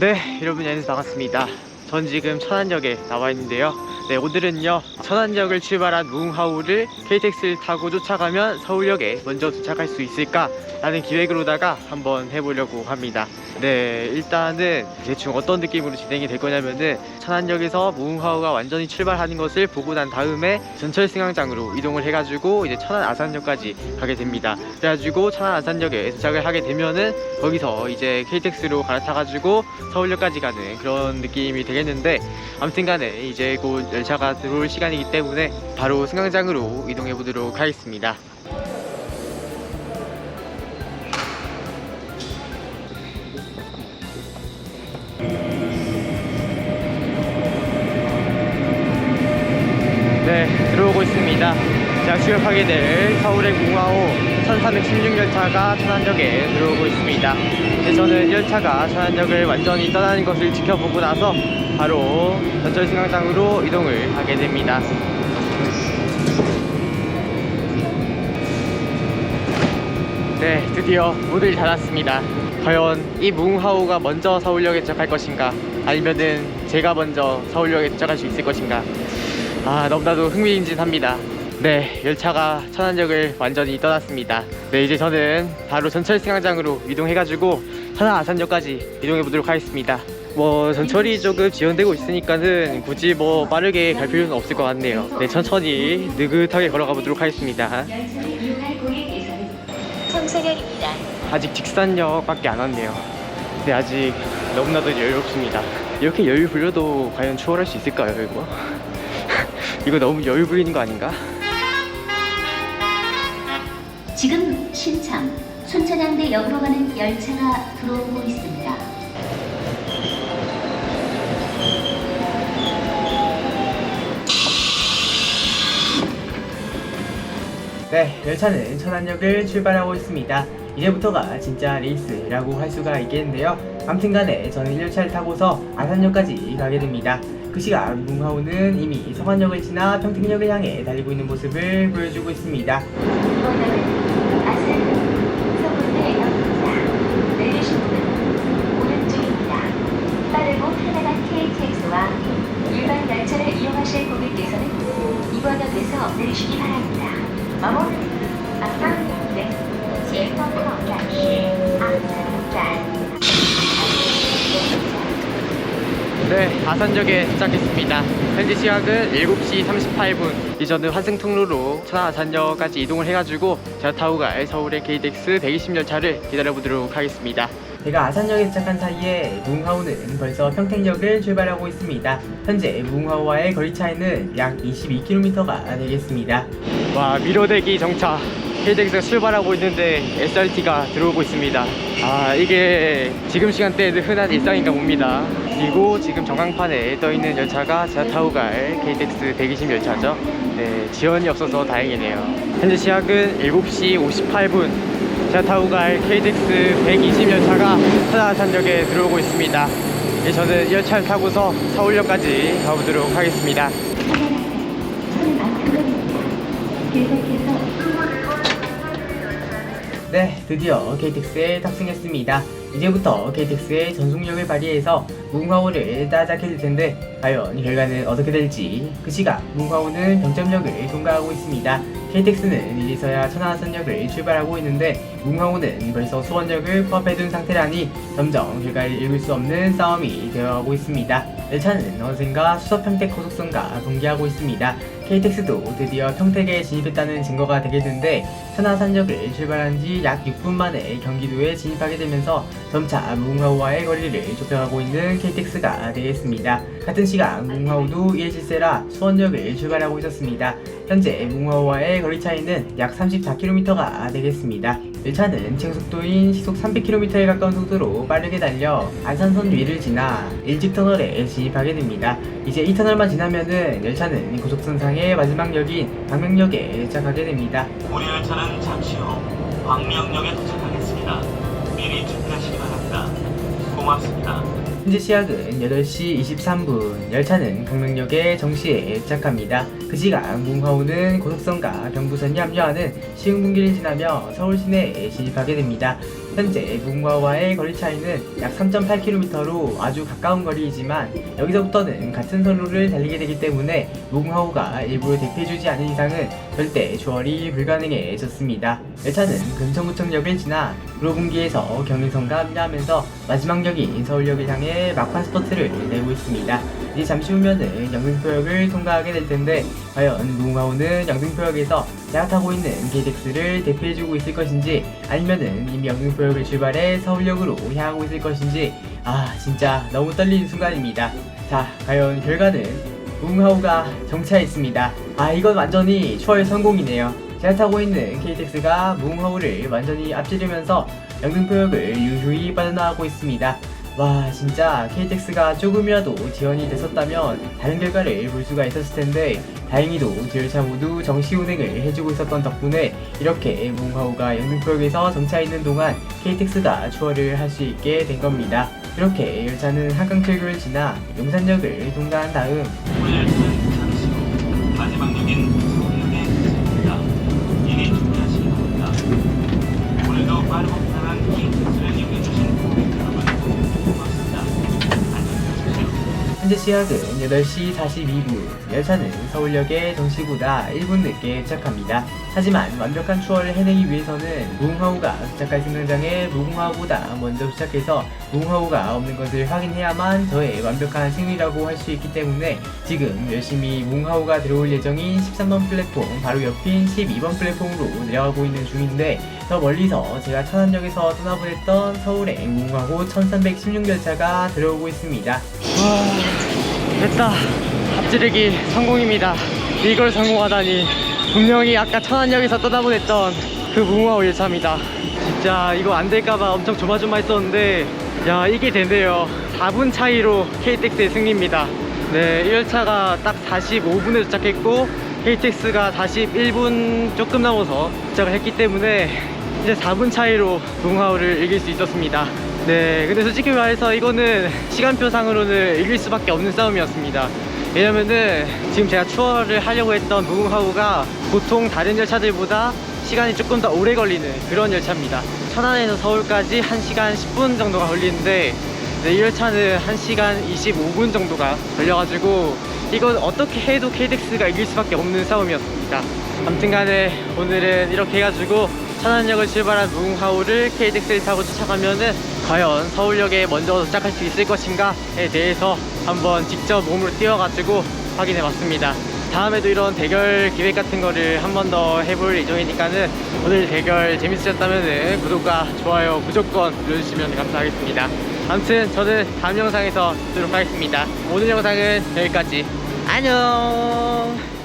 네, 여러분 안녕하세요. 반갑습니다. 전 지금 천안역에 나와 있는데요. 네, 오늘은요. 천안역을 출발한 무흥하우를 KTX를 타고 쫓아가면 서울역에 먼저 도착할 수 있을까? 라는 기획으로다가 한번 해보려고 합니다. 네, 일단은 대충 어떤 느낌으로 진행이 될 거냐면은 천안역에서 무흥하우가 완전히 출발하는 것을 보고 난 다음에 전철 승강장으로 이동을 해가지고 이제 천안 아산역까지 가게 됩니다. 그래가지고 천안 아산역에 도착을 하게 되면은 거기서 이제 KTX로 갈아타가지고 서울역까지 가는 그런 느낌이 되겠는데 아무튼 간에 이제 곧 열차가 들어올 시간이기 때문에 바로 승강장으로 이동해 보도록 하겠습니다. 네, 들어오고 있습니다. 제가 출격하게 될 서울의 공화호 1316 열차가 천안역에 들어오고 있습니다. 이제 저는 열차가 천안역을 완전히 떠나는 것을 지켜보고 나서 바로 전철 승강장으로 이동을 하게 됩니다. 네, 드디어 문을 닫았습니다. 과연 이 무흥하우가 먼저 서울역에 도착할 것인가? 아니면은 제가 먼저 서울역에 도착할 수 있을 것인가? 아, 너무나도 흥미진진합니다. 네, 열차가 천안역을 완전히 떠났습니다. 네, 이제 저는 바로 전철 승강장으로 이동해가지고 천안 아산역까지 이동해 보도록 하겠습니다. 뭐 전철이 조금 지연되고 있으니까는 굳이 뭐 빠르게 갈 필요는 없을 것 같네요. 네, 천천히 느긋하게 걸어가 보도록 하겠습니다. 청소년입니다. 아직 직산역밖에 안 왔네요. 근데 아직 너무나도 여유롭습니다. 이렇게 여유 부려도 과연 추월할 수 있을까요, 이거? 이거 너무 여유 부리는 거 아닌가? 지금 신참 순천향대 역으로 가는 열차가 들어오고 있습니다. 네, 열차는 천안역을 출발하고 있습니다. 이제부터가 진짜 레이스라고 할 수가 있겠는데요. 아무튼 간에 저는 1열차를 타고서 아산역까지 가게 됩니다. 그 시간 뭉하우는 이미 성안역을 지나 평택역을 향해 달리고 있는 모습을 보여주고 있습니다. 네, 아산역에 도착했습니다. 현재 시각은 7시 38분. 이제는 환승통로로 천안 아산역까지 이동을 해가지고 제가 타고 갈 서울의 KTX 120 열차를 기다려보도록 하겠습니다. 제가 아산역에 도착한 사이에 무흥하우는 벌써 평택역을 출발하고 있습니다. 현재 무흥하우와의 거리 차이는 약 22km가 되겠습니다. 와, 미로대기 정차. KTX가 출발하고 있는데 SRT가 들어오고 있습니다. 아, 이게 지금 시간대에는 흔한 일상인가 봅니다. 그리고 지금 전광판에 떠 있는 열차가 제가 타고 갈 KTX 120 열차죠. 네, 지연이 없어서 다행이네요. 현재 시각은 7시 58분. 제가 타고 갈 KTX 120 열차가 천안산역에 들어오고 있습니다. 이제 저는 이 열차를 타고서 서울역까지 가보도록 하겠습니다. 네, 드디어 KTX에 탑승했습니다. 이제부터 KTX의 전속력을 발휘해서 무궁화호를 따라잡게 될 텐데 과연 결과는 어떻게 될지 그 시각 무궁화호는 병점역을 통과하고 있습니다. KTX는 이제서야 천안선역을 출발하고 있는데 무궁화호는 벌써 수원역을 코앞에 둔 상태라니 점점 결과를 읽을 수 없는 싸움이 되어가고 있습니다. 열차는 어젠가 수서평택 고속선과 동기하고 있습니다. KTX도 드디어 평택에 진입했다는 증거가 되겠는데 천안산역을 출발한 지 약 6분 만에 경기도에 진입하게 되면서 점차 무궁화호와의 거리를 좁혀가고 있는 KTX가 되겠습니다. 같은 시각 무궁화호도 1실세라 수원역을 출발하고 있었습니다. 현재 무궁화호와의 거리 차이는 약 34km가 되겠습니다. 열차는 최고속도인 시속 300km에 가까운 속도로 빠르게 달려 안산선 위를 지나 일직터널에 진입하게 됩니다. 이제 이 터널만 지나면은 열차는 고속선상의 마지막 역인 광명역에 도착하게 됩니다. 우리 열차는 잠시 후 광명역에 도착하겠습니다. 미리 준비하시기 바랍니다. 고맙습니다. 현재 시각은 8시 23분. 열차는 강릉역에 정시에 도착합니다. 그 시각 뭉화호는 고속선과 경부선이 합류하는 시흥분기를 지나며 서울 시내에 진입하게 됩니다. 현재 뭉화호와의 거리 차이는 약 3.8km로 아주 가까운 거리이지만 여기서부터는 같은 선로를 달리게 되기 때문에 뭉화호가 일부러 대피해주지 않은 이상은 절대 조월이 불가능해졌습니다. 열차는 금천구청역을 지나 구로분기에서 경인선과 합류하면서 마지막 역인 서울역을 향해 막판 스퍼트를 내고 있습니다. 이제 잠시 후면은 영등포역을 통과하게 될 텐데 과연 뭉화호는 영등포역에서 제가 타고 있는 KTX를 대피해주고 있을 것인지 아니면은 이미 영등포역을 출발해 서울역으로 향하고 있을 것인지 아 진짜 너무 떨리는 순간입니다. 자 과연 결과는 뭉하우가 정차했습니다. 아 이건 완전히 추월 성공이네요. 제가 타고 있는 KTX가 뭉하우를 완전히 앞지르면서 영등포역을 유유히 빠져나가고 있습니다. 와 진짜 KTX가 조금이라도 지연이 됐었다면 다른 결과를 볼 수가 있었을 텐데 다행히도 두 열차 모두 정시 운행을 해주고 있었던 덕분에 이렇게 뭉하우가 영등포역에서 정차있는 동안 KTX가 추월을 할 수 있게 된 겁니다. 이렇게 열차는 한강철교를 지나 용산역을 통과한 다음 시각은 8시 42분 열차는 서울역에 정시보다 1분 늦게 도착합니다. 하지만 완벽한 추월을 해내기 위해서는 무궁화호가 도착할 승강장에 무궁화호보다 먼저 도착해서 무궁화호가 없는 것을 확인해야만 저의 완벽한 승리라고 할 수 있기 때문에 지금 열심히 무궁화호가 들어올 예정인 13번 플랫폼 바로 옆인 12번 플랫폼으로 내려가고 있는 중인데 더 멀리서 제가 천안역에서 떠나보냈던 서울의 무궁화호 1316 열차가 들어오고 있습니다. 와 됐다. 앞지르기 성공입니다. 이걸 성공하다니 분명히 아까 천안역에서 떠나보냈던 그 무궁화호 열차입니다. 진짜 이거 안 될까봐 엄청 조마조마 했었는데 야 이게 된대요. 4분 차이로 KTX의 승리입니다. 네 1열차가 딱 45분에 도착했고 KTX가 41분 조금 넘어서 도착을 했기 때문에 이제 4분 차이로 무궁화호를 이길 수 있었습니다 네 근데 솔직히 말해서 이거는 시간표상으로는 이길 수밖에 없는 싸움이었습니다. 왜냐면은 지금 제가 추월을 하려고 했던 무궁화호가 보통 다른 열차들보다 시간이 조금 더 오래 걸리는 그런 열차입니다. 천안에서 서울까지 1시간 10분 정도가 걸리는데 네, 이 열차는 1시간 25분 정도가 걸려가지고 이건 어떻게 해도 KTX가 이길 수밖에 없는 싸움이었습니다. 아무튼 간에 오늘은 이렇게 해가지고 천안역을 출발한 무궁화호를 KTX를 타고 쫓아가면은 과연 서울역에 먼저 도착할 수 있을 것인가에 대해서 한번 직접 몸으로 뛰어가지고 확인해 봤습니다. 다음에도 이런 대결 기획 같은 거를 한 번 더 해볼 예정이니까는 오늘 대결 재밌으셨다면 구독과 좋아요 무조건 눌러주시면 감사하겠습니다. 아무튼 저는 다음 영상에서 뵙도록 하겠습니다. 오늘 영상은 여기까지. 안녕!